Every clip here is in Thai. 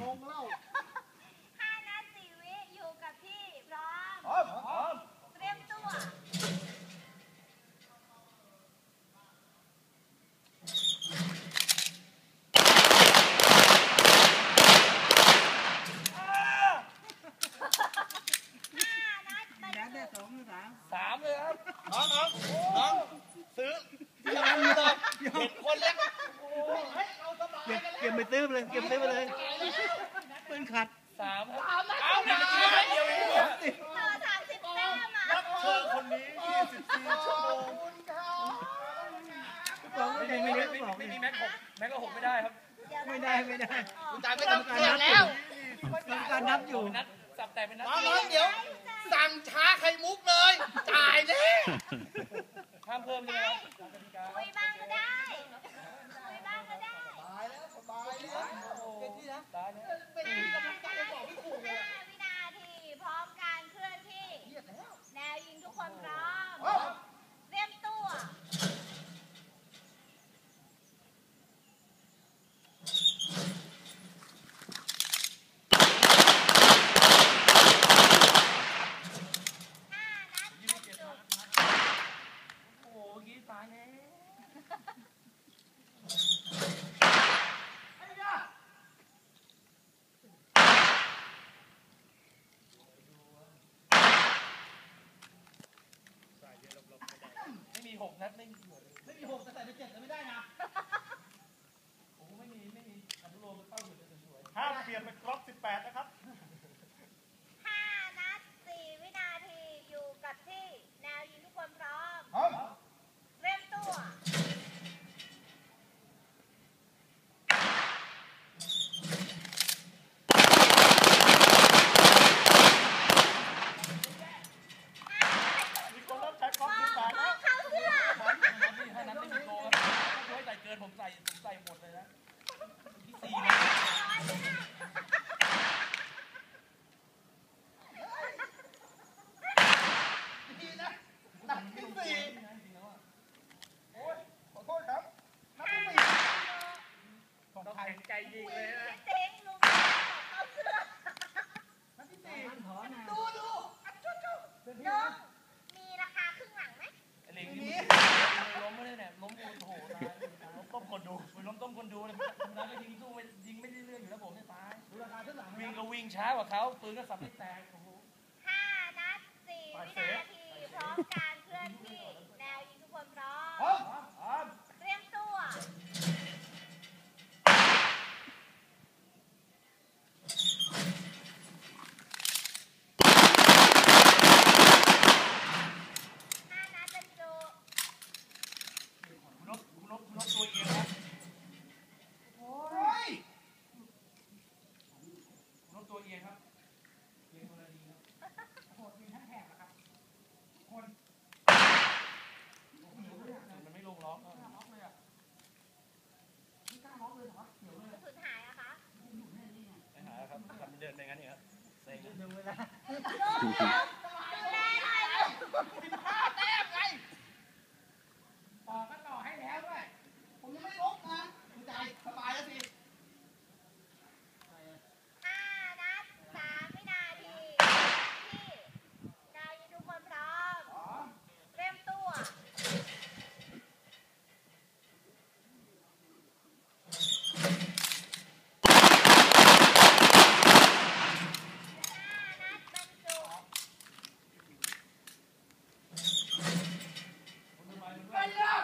งงแล้วห้านัดสี่วิอยู่กับที่พร้อม พร้อมพร้อมเตรียมตัว ห้านัดบรรแดนได้จุสองหรือสามสามเลยครับน้องน้องน้องซื้อยังเลยเห็นคนแล้วโอ้ยเอาสบาย เก็บกันเก็บไปซื้อเลย เก็บซื้อไปเลยปืนขัดสามครับเอาหนึ่งทีเดียวเองเนี่ยต่อสามสิบแต้มอะเชิญคนนี้24ชั่วโมงบอกไม่ได้ไม่ได้ไม่บอกไม่ไม่มีแม็กหกแม็กก็หกไม่ได้ครับเดี๋ยวได้ไม่ได้จ่ายไม่ต้องเสียแล้วกรรมการนับอยู่สับแต่เป็นนัดน้องเดี๋ยว สั่งช้าไข่มุกเลย จ่ายแน่ห้ามเพิ่มใช่ไหมครับตามกติกา คุยบ้างก็ได้ คุยบ้างก็ได้ ตายแล้วสบายแล้ว ตายเนี่ย ไม่มีกำลังใจจะบอกไม่ถูกเลย ห้าวินาทีพร้อมการเคลื่อนที่ เครียดแล้ว แนวยิงทุกคนพร้อม เอ้า เตรียมตัว ห้านัดบรรจุ โอ้โหเมื่อกี้ตายแน่ ไม่มีหกนัดไม่มีหมดเลยไม่มีหกแต่ใส่ไปเจ็ดจะไม่ได้นะ โอ้โหไม่มีไม่มีอนุโลมมันเป้าอยู่เลยสวย ห้ามเปลี่ยนเป็นครบ18 นะครับ ห้านัดสี่วินาทีอยู่กับที่ แนวยิงทุกคนพร้อม พร้อม เตรียมตัว มีคนเริ่มใช้ครบ มอง 18 ม แล้ อ ว งเข้าเสื้อ ๆห้านัดนี่ห้านัดไม่มีโกงครับถ้าให้ใส่เกินผมใส่ผมใส่หมดเลยนะที่สี่นะ ดีนะนัดที่สี่โอ้ยขอโทษครับนัดที่สี่ของ ต้อง ไทย แข็งใจยิงเลยนะ เต็งลุงเข้าเสื้อ นัดที่สี่ ถอนนะ ดูดูอัดชุดชุด น้องมีราคาครึ่งหลังไหม ไอ้เหล็กนี่มันล้มไม่ได้เนี่ยล้มโอ้โหตายล้มต้มคนดูล้มต้มคนดูเลยทำร้ายไม่ยิงสู้ไม่ยิงไม่ได้เรื่องอยู่แล้วผมเนี่ยตาย ดูราคาเท่าไหร่ วิ่งช้ากว่าเขาปืนก็สับไม่แตกโอ้โหห้านัดสี่วินาทีพร้อมกันที่ แนวยิงทุกคนพร้อ พร้อ ม มพร้อม เตรียมตัว ห้านัดบรรจุ คุณนกคุณนกคุณนกตัวเองครับ โอ้ย คุณนกตัว เองครับเอียงคนละดีครับโหดมีทั้งแหกนะครับคนมันไม่ลงล็อกล็อกเลยอะไม่กล้าล็อกเลยเหรอเดี๋ยวเลยกระสุนหายอะคะไปหาครับทำเดินไปงั้นเองครับเซ็งดูเวลาลุงลุงดูแลหน่อยลูก สิบห้าแต้มไงต่อก็ต่อให้แล้วด้วย ผมยังไม่ลบนะดูใจสบายแล้วสิ ห้านัดสามวินาทีที่แนวยิงทุกคนพร้อม อ๋อ เตรียมตัว ห้านัดบรรจุ ไปละ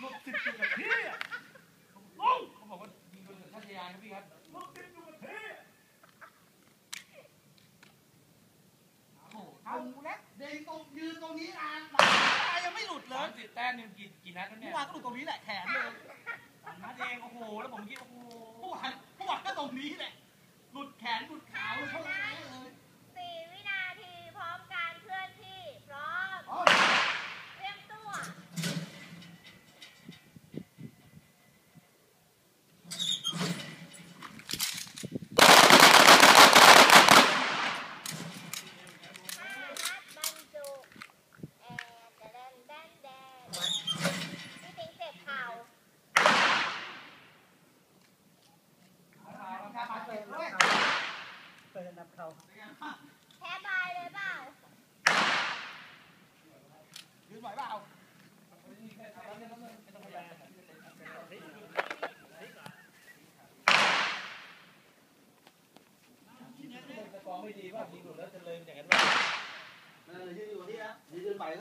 หลบสิบอยู่กับที่อะลุงเขาบอกว่ายิงโดนสัญชาตญาณครับพี่ครับหลบสิบอยู่กับที่ โอ้โหเอาแล้วเดินตรงยืนตรงนี้นานหลังตายังไม่หลุดเลสายมสิบแต้มนี่กี่กี่นัดแล้วเมื่เนี่อยวานก็หลุดตรงนี้แหละแขนเลยสามนัดเองโอ้โหแล้วผมคิดโอ้โห เมื่อวานเมื่อวานก็ตรงนี้แหละ ขาแพ้บายเลยเปล่ายืดไหวเปล่าไม่ดีว่าดีหลุดแล้วจะเลยอย่างนั้นว่ายืนอยู่ที่นะยืนไหว